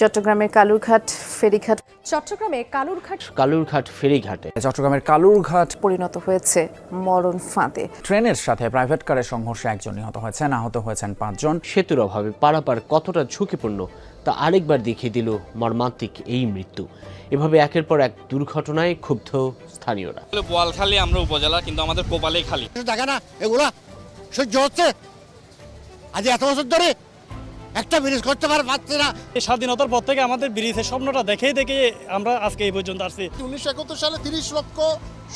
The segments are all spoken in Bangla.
চট্টগ্রামের কালুরঘাট ফেরিঘাট চট্টগ্রামে কালুরঘাট কালুরঘাট ফেরিঘাটে। চট্টগ্রামের কালুরঘাট পরিণত হয়েছে মরণ ফাঁদে। ট্রেনের সাথে প্রাইভেট কারের সংঘর্ষে একজন নিহত হয়েছেন আহত হয়েছেন পাঁচজন। সেতুর অভাবে পারাপার কতটা ঝুঁকিপূর্ণ তা আরেকবার দেখিয়ে দিল মর্মান্তিক এই মৃত্যু। এভাবে একের পর এক দুর্ঘটনায় ক্ষুব্ধ স্থানীয়রা। আসলে বোয়ালখালী আমরা উপজেলা কিন্তু আমাদের কোপালে খালি। দেখা না এগুলা সহ্য হচ্ছে। আজ এত বছর ধরে একটা ব্রিজ করতে পারে পারছে না এই স্বাধীনতার পর থেকে আমাদের ব্রিজের স্বপ্নটা দেখেই দেখে আমরা আজকে এই পর্যন্ত আসছি। উনিশশো একাত্তর সালে তিরিশ লক্ষ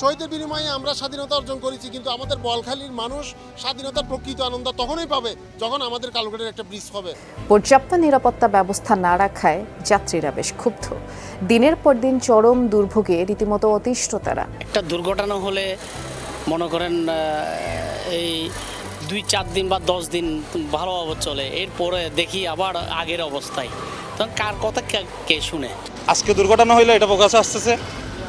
শহীদের বিনিময়ে আমরা স্বাধীনতা অর্জন করেছি কিন্তু আমাদের বলখালীর মানুষ স্বাধীনতার প্রকৃত আনন্দ তখনই পাবে যখন আমাদের কালুঘাটের একটা ব্রিজ হবে। পর্যাপ্ত নিরাপত্তা ব্যবস্থা না রাখায় যাত্রীরা বেশ ক্ষুব্ধ। দিনের পর দিন চরম দুর্ভোগে রীতিমতো অতিষ্ঠ তারা। একটা দুর্ঘটনা হলে মনে করেন এই দুই চার দিন বা দশ দিন ভালোভাবে চলে। এরপরে দেখি আবার আগের অবস্থায়। তখন কার কথা কে- কে শুনে? আজকে দুর্ঘটনা হইলে এটা প্রকাশ আসতেছে।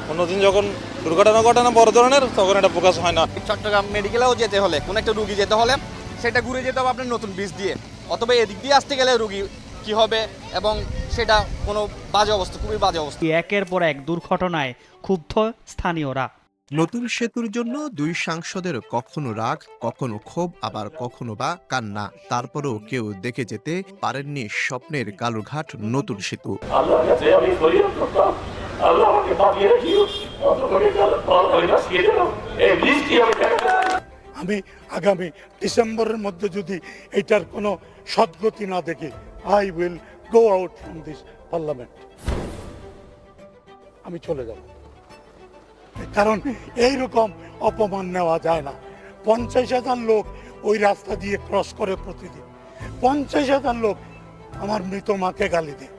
অন্যদিন যখন দুর্ঘটনা ঘটনা বড় ধরনের তখন এটা প্রকাশ হয় না। চট্টগ্রাম মেডিকেলেও যেতে হলে কোনো একটা রুগী যেতে হলে সেটা ঘুরে যেতে হবে আপনার নতুন বীজ দিয়ে। অথবা এদিক দিয়ে আসতে গেলে রুগী কি হবে এবং সেটা কোনো বাজে অবস্থা খুবই বাজে অবস্থা। একের পর এক দুর্ঘটনায় ক্ষুব্ধ স্থানীয়রা। নতুন সেতুর জন্য দুই সাংসদের কখনো রাগ কখনো ক্ষোভ আবার কখনো বা কান্না। তারপরেও কেউ দেখে যেতে পারেননি স্বপ্নের কালুরঘাট নতুন সেতু। আমি আগামী ডিসেম্বরের মধ্যে যদি এটার কোনো সদ্গতি না দেখি I will go out from this parliament আমি চলে যাব। কারণ এইরকম অপমান নেওয়া যায় না। পঞ্চাশ হাজার লোক ওই রাস্তা দিয়ে ক্রস করে প্রতিদিন। পঞ্চাশ হাজার লোক আমার মৃত মাকে গালি দেয়।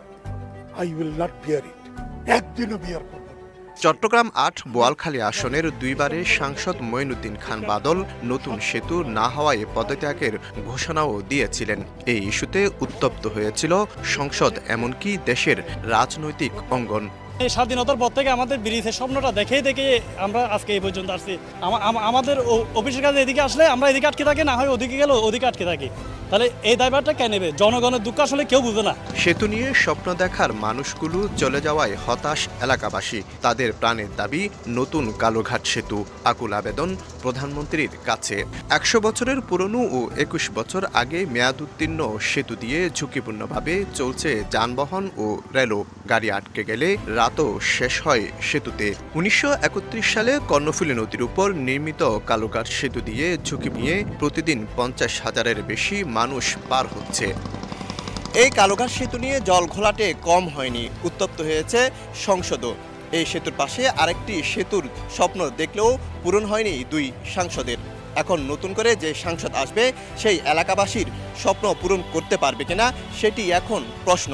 I will not bear it একদিনও বিয়ার করব। চট্টগ্রাম আট বোয়ালখালী আসনের দুইবারের সাংসদ মঈনুদ্দিন খান বাদল নতুন সেতু না হওয়ায় পদত্যাগের ঘোষণাও দিয়েছিলেন। এই ইস্যুতে উত্তপ্ত হয়েছিল সংসদ, এমনকি দেশের রাজনৈতিক অঙ্গন। এই স্বাধীনতার পর থেকে আমাদের ব্রিজের স্বপ্নটা দেখেই দেখে আমরা আজকে এই পর্যন্ত আসছি। আমা- আমা- আমাদের অফিসের কাছে এদিকে আসলে আমরা এদিকে আটকে থাকি, না হয় ওদিকে গেলে ওদিকে আটকে থাকি। তাহলে এই দায়ভারটা কে নেবে? জনগণের দুঃখ আসলে কেউ বুঝে না। সেতু নিয়ে স্বপ্ন দেখার মানুষগুলো চলে যাওয়ায় হতাশ এলাকাবাসী। তাদের প্রাণের দাবি, নতুন কালোঘাট সেতু, আকুল আবেদন প্রধানমন্ত্রীর কাছে। একশো বছরের পুরনো ও একুশ বছর আগে মেয়াদ উত্তীর্ণ সেতু দিয়ে ঝুঁকিপূর্ণভাবে চলছে যানবাহন ও রেলও। গাড়ি আটকে গেলে রাতও শেষ হয় সেতুতে। উনিশশো একত্রিশ সালে কর্ণফুলী নদীর উপর নির্মিত কালোঘাট সেতু দিয়ে ঝুঁকি নিয়ে প্রতিদিন পঞ্চাশ হাজারের বেশি মানুষ পার হচ্ছে। এই কালোঘাট সেতু নিয়ে জল ঘোলাটে কম হয়নি, উত্তপ্ত হয়েছে সংসদও। এই সেতুর পাশে আরেকটি সেতুর স্বপ্ন দেখলেও পূরণ হয়নি দুই সাংসদের। এখন নতুন করে যে সাংসদ আসবে, সেই এলাকাবাসীর স্বপ্ন পূরণ করতে পারবে কিনা, সেটি এখন প্রশ্ন।